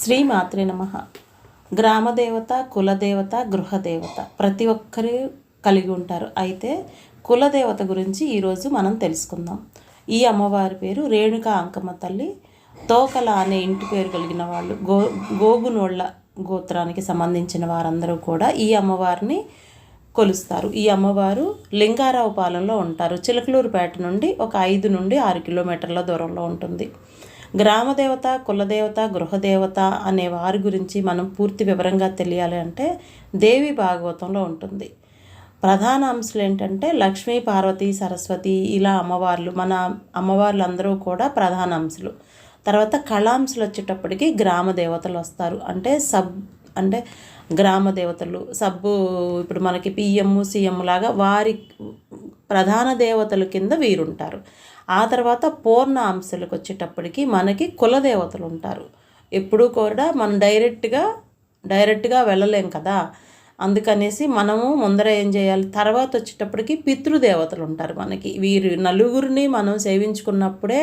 శ్రీమాతృ నమ. గ్రామదేవత కులదేవత గృహదేవత ప్రతి ఒక్కరు కలిగి ఉంటారు. అయితే కులదేవత గురించి ఈరోజు మనం తెలుసుకుందాం. ఈ అమ్మవారి పేరు రేణుక అంకమ్మ తల్లి. తోకల అనే ఇంటి పేరు కలిగిన వాళ్ళు గో గోగునోళ్ళ గోత్రానికి సంబంధించిన వారందరూ కూడా ఈ అమ్మవారిని కొలుస్తారు. ఈ అమ్మవారు లింగారావు పాలెంలో ఉంటారు. చిలకలూరుపేట నుండి ఒక ఐదు నుండి ఆరు కిలోమీటర్ల దూరంలో ఉంటుంది. గ్రామదేవత కులదేవత గృహదేవత అనే వారి గురించి మనం పూర్తి వివరంగా తెలియాలి అంటే దేవి భాగవతంలో ఉంటుంది. ప్రధాన అంశాలు ఏంటంటే లక్ష్మీ పార్వతి సరస్వతి ఇలా అమ్మవార్లు మన అమ్మవార్లు అందరూ కూడా ప్రధాన అంశాలు. తర్వాత కళాంశాలు వచ్చేటప్పటికి గ్రామ దేవతలు వస్తారు. అంటే సబ్ అంటే గ్రామ దేవతలు సబ్బు ఇప్పుడు మనకి పిఎం సీఎం లాగా వారి ప్రధాన దేవతల కింద వీరుంటారు. ఆ తర్వాత పూర్ణ అంశాలకు వచ్చేటప్పటికి మనకి కులదేవతలు ఉంటారు. ఎప్పుడూ కూడా మనం డైరెక్ట్గా డైరెక్ట్గా వెళ్ళలేం కదా. అందుకనేసి మనము ముందర ఏం చేయాలి? తర్వాత వచ్చేటప్పటికి పితృదేవతలు ఉంటారు మనకి. వీరు నలుగురిని మనం సేవించుకున్నప్పుడే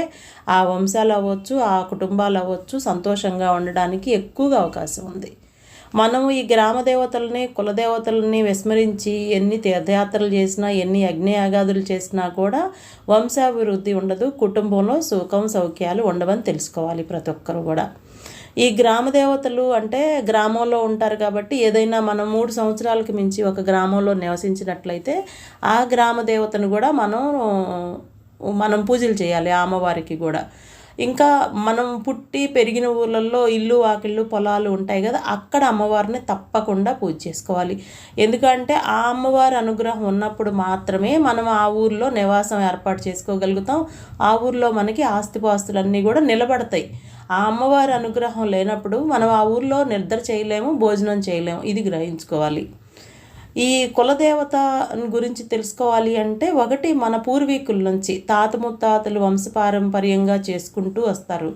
ఆ వంశాలు అవ్వచ్చు ఆ కుటుంబాలు అవ్వచ్చు సంతోషంగా ఉండడానికి ఎక్కువగా అవకాశం ఉంది. మనము ఈ గ్రామ దేవతలని కులదేవతలని విస్మరించి ఎన్ని తీర్థయాత్రలు చేసినా ఎన్ని అగ్నియాగాదులు చేసినా కూడా వంశాభివృద్ధి ఉండదు కుటుంబంలో సుఖం సౌఖ్యాలు ఉండవని తెలుసుకోవాలి ప్రతి ఒక్కరు కూడా. ఈ గ్రామ దేవతలు అంటే గ్రామంలో ఉంటారు కాబట్టి ఏదైనా మనం మూడు సంవత్సరాలకి మించి ఒక గ్రామంలో నివసించినట్లయితే ఆ గ్రామ దేవతను కూడా మనం మనం పూజలు చేయాలి అమ్మవారికి కూడా. ఇంకా మనం పుట్టి పెరిగిన ఊళ్ళల్లో ఇల్లు వాకిళ్ళు పొలాలు ఉంటాయి కదా అక్కడ అమ్మవారిని తప్పకుండా పూజ చేసుకోవాలి. ఎందుకంటే ఆ అమ్మవారి అనుగ్రహం ఉన్నప్పుడు మాత్రమే మనం ఆ ఊర్లో నివాసం ఏర్పాటు చేసుకోగలుగుతాం. ఆ ఊర్లో మనకి ఆస్తిపాస్తులన్నీ కూడా నిలబడతాయి. ఆ అమ్మవారి అనుగ్రహం లేనప్పుడు మనం ఆ ఊర్లో నిద్ర చేయలేము భోజనం చేయలేము. ఇది గ్రహించుకోవాలి. ఈ కులదేవత గురించి తెలుసుకోవాలి అంటే ఒకటి మన పూర్వీకుల నుంచి తాత ముత్తాతలు వంశపారంపర్యంగా చేసుకుంటూ వస్తారు.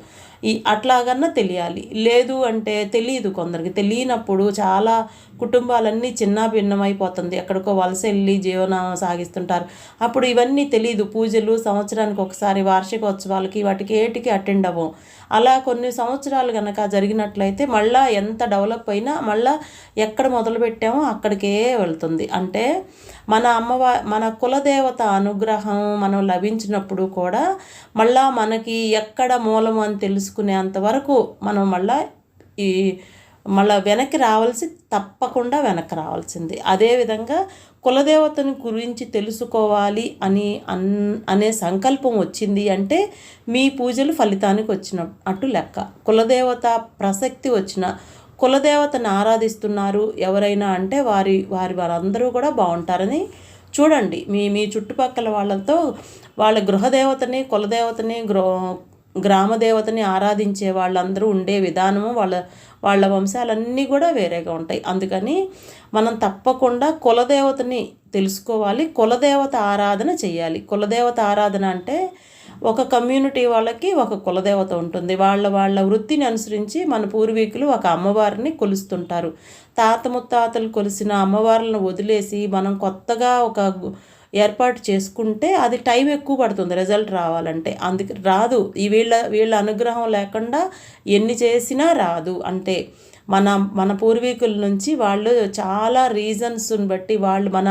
ఈ అట్లాగన్నా తెలియాలి. లేదు అంటే తెలియదు కొందరికి. తెలియనప్పుడు చాలా కుటుంబాలన్నీ చిన్న భిన్నమైపోతుంది. ఎక్కడికో వలస వెళ్ళి జీవనం సాగిస్తుంటారు. అప్పుడు ఇవన్నీ తెలియదు పూజలు సంవత్సరానికి ఒకసారి వార్షికోత్సవాలకి వాటికి ఏటికి అటెండ్ అవ్వం. అలా కొన్ని సంవత్సరాలు కనుక జరిగినట్లయితే మళ్ళా ఎంత డెవలప్ అయినా మళ్ళా ఎక్కడ మొదలు పెట్టామో అక్కడికే వెళ్తుంది. అంటే మన అమ్మవా మన కులదేవత అనుగ్రహం మనం లభించినప్పుడు కూడా మళ్ళా మనకి ఎక్కడ మూలం అని తెలుసుకునేంత వరకు మనం మళ్ళా ఈ మళ్ళీ వెనక్కి రావాల్సి తప్పకుండా వెనక్కి రావాల్సింది. అదేవిధంగా కులదేవతని గురించి తెలుసుకోవాలి అని అన్ అనే సంకల్పం వచ్చింది అంటే మీ పూజలు ఫలితానికి వచ్చిన అటు లెక్క. కులదేవత ప్రసక్తి వచ్చిన కులదేవతను ఆరాధిస్తున్నారు ఎవరైనా అంటే వారి వారి వారందరూ కూడా బాగుంటారని చూడండి. మీ మీ చుట్టుపక్కల వాళ్ళతో వాళ్ళ గృహదేవతని కులదేవతని గ్రో గ్రామదేవతని ఆరాధించే వాళ్ళందరూ ఉండే విధానము వాళ్ళ వాళ్ళ వంశాలన్నీ కూడా వేరేగా ఉంటాయి. అందుకని మనం తప్పకుండా కులదేవతని తెలుసుకోవాలి. కులదేవత ఆరాధన చేయాలి. కులదేవత ఆరాధన అంటే ఒక కమ్యూనిటీ వాళ్ళకి ఒక కులదేవత ఉంటుంది. వాళ్ళ వాళ్ళ వృత్తిని అనుసరించి మన పూర్వీకులు ఒక అమ్మవారిని కొలుస్తుంటారు. తాత ముత్తాతలు కొలిసిన అమ్మవార్లను వదిలేసి మనం కొత్తగా ఒక ఏర్పాటు చేసుకుంటే అది టైం ఎక్కువ పడుతుంది రిజల్ట్ రావాలంటే. అందుకు రాదు ఈ వీళ్ళ వీళ్ళ అనుగ్రహం లేకుండా ఎన్ని చేసినా రాదు. అంటే మన మన పూర్వీకుల నుంచి వాళ్ళు చాలా రీజన్స్ని బట్టి వాళ్ళు మన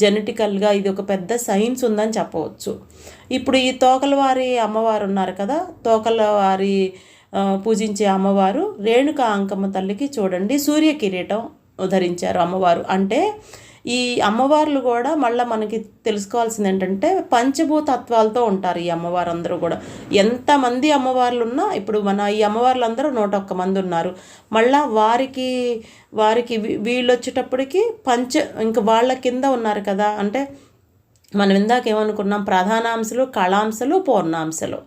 జెనెటికల్గా ఇది ఒక పెద్ద సైన్స్ ఉందని చెప్పవచ్చు. ఇప్పుడు ఈ తోకలవారి అమ్మవారు ఉన్నారు కదా తోకలవారి పూజించే అమ్మవారు రేణుక అంకమ్మ తల్లికి చూడండి సూర్య కిరీటం ధరించారు అమ్మవారు. అంటే ఈ అమ్మవార్లు కూడా మళ్ళీ మనకి తెలుసుకోవాల్సింది ఏంటంటే పంచభూతత్వాలతో ఉంటారు ఈ అమ్మవారు అందరూ కూడా. ఎంతమంది అమ్మవార్లు ఉన్నా ఇప్పుడు మన ఈ అమ్మవార్లు అందరూ నూట ఒక్క మంది ఉన్నారు. మళ్ళా వారికి వారికి వీళ్ళు వచ్చేటప్పటికి పంచ ఇంకా వాళ్ళ కింద ఉన్నారు కదా. అంటే మనం ఇందాక ఏమనుకున్నాం ప్రధానాంశలు కళాంశలు పూర్ణాంశలు.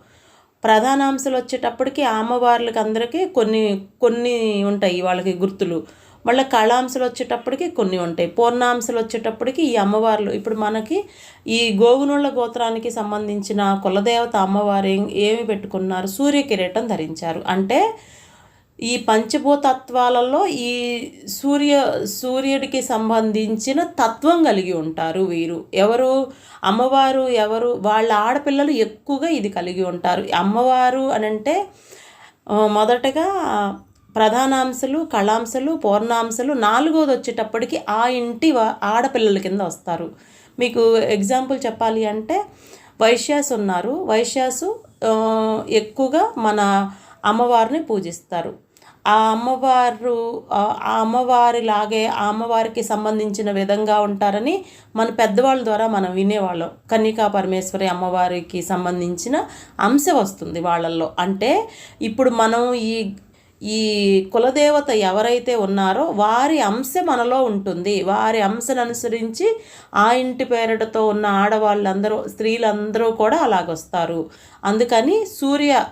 ప్రధానాంశలు వచ్చేటప్పటికి అమ్మవార్లకి అందరికీ కొన్ని కొన్ని ఉంటాయి వాళ్ళకి గుర్తులు. మళ్ళీ కళాంశలు వచ్చేటప్పటికి కొన్ని ఉంటాయి. పూర్ణాంశలు వచ్చేటప్పటికి ఈ అమ్మవార్లు. ఇప్పుడు మనకి ఈ గోగునుళ్ళ గోత్రానికి సంబంధించిన కులదేవత అమ్మవారి ఏమి పెట్టుకున్నారు? సూర్య కిరీటం ధరించారు. అంటే ఈ పంచభూతత్వాలలో ఈ సూర్య సూర్యుడికి సంబంధించిన తత్వం కలిగి ఉంటారు వీరు. ఎవరు? అమ్మవారు ఎవరు? వాళ్ళ ఆడపిల్లలు ఎక్కువగా ఇది కలిగి ఉంటారు. అమ్మవారు అని అంటే మొదటగా ప్రధానాంశాలు కళాంశాలు పూర్ణాంశాలు నాలుగోది వచ్చేటప్పటికి ఆ ఇంటి ఆడపిల్లల కింద వస్తారు. మీకు ఎగ్జాంపుల్ చెప్పాలి అంటే వైశ్యాస్ ఉన్నారు. వైశ్యాసు ఎక్కువగా మన అమ్మవారిని పూజిస్తారు. ఆ అమ్మవారు ఆ అమ్మవారి అమ్మవారిలాగే ఆ అమ్మవారికి సంబంధించిన విధంగా ఉంటారని మన పెద్దవాళ్ళ ద్వారా మనం వినేవాళ్ళం. కన్నికా పరమేశ్వరి అమ్మవారికి సంబంధించిన అంశ వస్తుంది వాళ్ళల్లో. అంటే ఇప్పుడు మనం ఈ ఈ కులదేవత ఎవరైతే ఉన్నారో వారి అంశ మనలో ఉంటుంది. వారి అంశను అనుసరించి ఆ ఇంటి పేరటతో ఉన్న ఆడవాళ్ళందరూ స్త్రీలందరూ కూడా అలాగొస్తారు. అందుకని సూర్య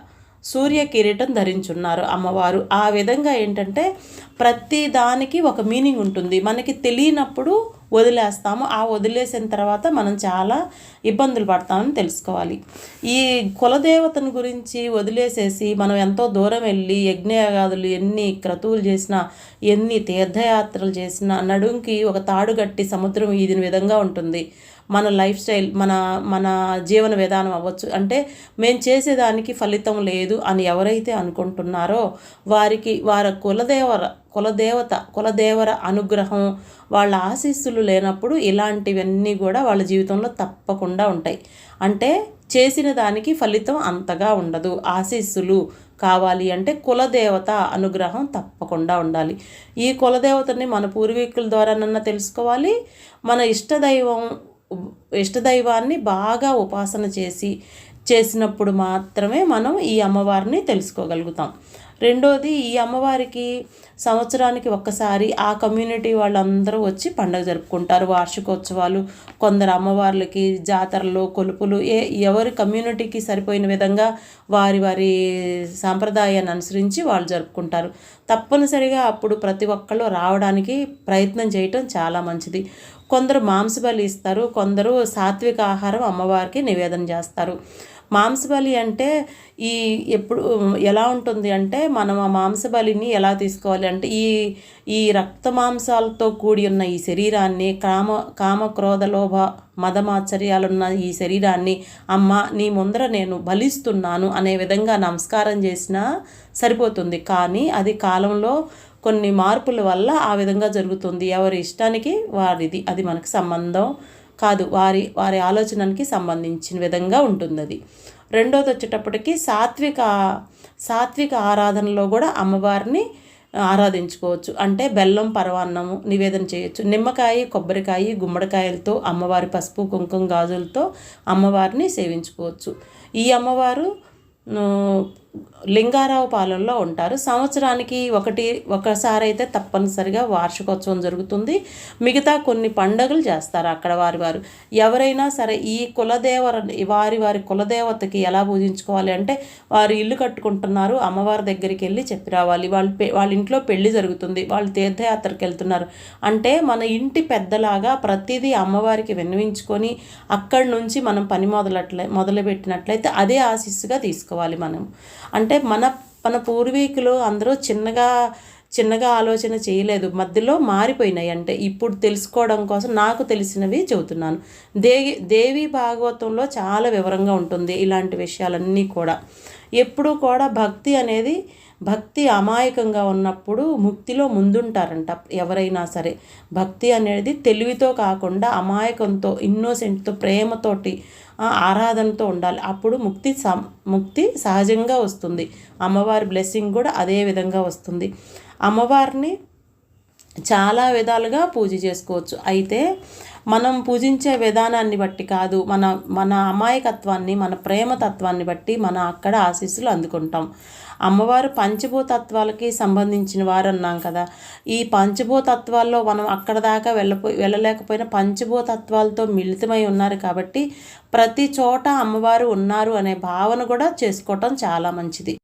సూర్య కిరీటం ధరించున్నారు అమ్మవారు. ఆ విధంగా ఏంటంటే ప్రతి దానికి ఒక మీనింగ్ ఉంటుంది. మనకి తెలియనప్పుడు వదిలేస్తాము. ఆ వదిలేసిన తర్వాత మనం చాలా ఇబ్బందులు పడతామని తెలుసుకోవాలి. ఈ కులదేవతను గురించి వదిలేసేసి మనం ఎంతో దూరం వెళ్ళి యజ్ఞయాగాదులు ఎన్ని క్రతువులు చేసినా ఎన్ని తీర్థయాత్రలు చేసినా నడుంకి ఒక తాడు కట్టి సముద్రం ఈదిన విధంగా ఉంటుంది. మన లైఫ్ స్టైల్ మన మన జీవన విధానం అవ్వచ్చు. అంటే మేము చేసేదానికి ఫలితం లేదు అని ఎవరైతే అనుకుంటున్నారో వారికి వారి కులదేవర కులదేవత కులదేవర అనుగ్రహం వాళ్ళ ఆశీస్సులు లేనప్పుడు ఇలాంటివన్నీ కూడా వాళ్ళ జీవితంలో తప్పకుండా ఉంటాయి. అంటే చేసిన దానికి ఫలితం అంతగా ఉండదు. ఆశీస్సులు కావాలి అంటే కులదేవత అనుగ్రహం తప్పకుండా ఉండాలి. ఈ కులదేవతని మన పూర్వీకుల ద్వారానన్నా తెలుసుకోవాలి. మన ఇష్టదైవం ఇష్టదైవాన్ని బాగా ఉపాసన చేసి చేసినప్పుడు మాత్రమే మనం ఈ అమ్మవారిని తెలుసుకోగలుగుతాం. రెండోది ఈ అమ్మవారికి సంవత్సరానికి ఒక్కసారి ఆ కమ్యూనిటీ వాళ్ళందరూ వచ్చి పండుగ జరుపుకుంటారు. వార్షికోత్సవాలు కొందరు అమ్మవార్లకి జాతరలు కొలుపులు ఏ ఎవరి కమ్యూనిటీకి సరిపోయిన విధంగా వారి వారి సాంప్రదాయాన్ని అనుసరించి వాళ్ళు జరుపుకుంటారు. తప్పనిసరిగా అప్పుడు ప్రతి ఒక్కళ్ళు రావడానికి ప్రయత్నం చేయటం చాలా మంచిది. కొందరు మాంసబలి ఇస్తారు కొందరు సాత్విక ఆహారం అమ్మవారికి నివేదన చేస్తారు. మాంసబలి అంటే ఈ ఎప్పుడు ఎలా ఉంటుంది అంటే మనం ఆ మాంసబలిని ఎలా తీసుకోవాలి అంటే ఈ ఈ రక్త మాంసాలతో కూడి ఉన్న ఈ శరీరాన్ని కామ కామక్రోధ లోభ మదమాచర్యాలున్న ఈ శరీరాన్ని అమ్మ నీ ముందర నేను బలిస్తున్నాను అనే విధంగా నమస్కారం చేసినా సరిపోతుంది. కానీ అది కాలంలో కొన్ని మార్పుల వల్ల ఆ విధంగా జరుగుతుంది. ఎవరి ఇష్టానికి వారిది అది మనకు సంబంధం కాదు వారి వారి ఆలోచనకి సంబంధించిన విధంగా ఉంటుంది అది రెండోది వచ్చేటప్పటికి సాత్విక సాత్విక ఆరాధనలో కూడా అమ్మవారిని ఆరాధించుకోవచ్చు. అంటే బెల్లం పరవాన్నము నివేదన చేయొచ్చు. నిమ్మకాయ కొబ్బరికాయ గుమ్మడికాయలతో అమ్మవారి పసుపు కుంకుమ గాజులతో అమ్మవారిని సేవించుకోవచ్చు. ఈ అమ్మవారు లింగారావు పాలెంలో ఉంటారు. సంవత్సరానికి ఒకటి ఒకసారి అయితే తప్పనిసరిగా వార్షికోత్సవం జరుగుతుంది. మిగతా కొన్ని పండుగలు చేస్తారు అక్కడ వారి వారు. ఎవరైనా సరే ఈ కులదేవర వారి వారి కులదేవతకి ఎలా పూజించుకోవాలి అంటే వారు ఇల్లు కట్టుకుంటున్నారు అమ్మవారి దగ్గరికి వెళ్ళి చెప్పి రావాలి. వాళ్ళు పె- వాళ్ళ ఇంట్లో పెళ్ళి జరుగుతుంది వాళ్ళు తీర్థయాత్రకు వెళ్తున్నారు. అంటే మన ఇంటి పెద్దలాగా ప్రతిదీ అమ్మవారికి విన్నవించుకొని అక్కడి నుంచి మనం పని మొదలట్లే మొదలుపెట్టినట్లయితే అదే ఆశీస్సుగా తీసుకోవాలి మనం. అంటే మన మన పూర్వీకులు అందరూ చిన్నగా చిన్నగా ఆలోచన చేయలేదు. మధ్యలో మారిపోయినాయి. అంటే ఇప్పుడు తెలుసుకోవడం కోసం నాకు తెలిసినవి చెబుతున్నాను. దేవి దేవి భాగవతంలో చాలా వివరంగా ఉంటుంది ఇలాంటి విషయాలన్నీ కూడా. ఎప్పుడూ కూడా భక్తి అనేది భక్తి అమాయకంగా ఉన్నప్పుడు ముక్తిలో ముందుంటారంట. ఎవరైనా సరే భక్తి అనేది తెలివితో కాకుండా అమాయకంతో ఇన్నోసెంట్తో ప్రేమతోటి ఆరాధనతో ఉండాలి. అప్పుడు ముక్తి సం ముక్తి సహజంగా వస్తుంది. అమ్మవారి బ్లెస్సింగ్ కూడా అదే విధంగా వస్తుంది. అమ్మవారిని చాలా విధాలుగా పూజ చేసుకోవచ్చు. అయితే మనం పూజించే విధానాన్ని బట్టి కాదు మన మన అమాయకత్వాన్ని మన ప్రేమతత్వాన్ని బట్టి మన అక్కడ ఆశీస్సులు అందుకుంటాం. అమ్మవారు పంచభూతత్వాలకి సంబంధించిన వారు అన్నాం కదా. ఈ పంచభూతత్వాల్లో మనం అక్కడ దాకా వెళ్ళపో వెళ్ళలేకపోయినా పంచభూతత్వాలతో మిళితమై ఉన్నారు కాబట్టి ప్రతి చోట అమ్మవారు ఉన్నారు అనే భావన కూడా చేసుకోవటం చాలా మంచిది.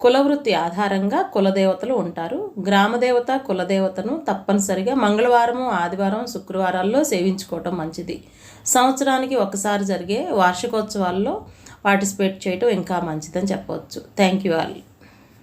కులవృత్తి ఆధారంగా కులదేవతలు ఉంటారు. గ్రామదేవత కులదేవతను తప్పనిసరిగా మంగళవారం ఆదివారం శుక్రవారాల్లో సేవించుకోవటం మంచిది. సంవత్సరానికి ఒకసారి జరిగే వార్షికోత్సవాల్లో పార్టిసిపేట్ చేయటం ఇంకా మంచిదని చెప్పవచ్చు. Thank you all.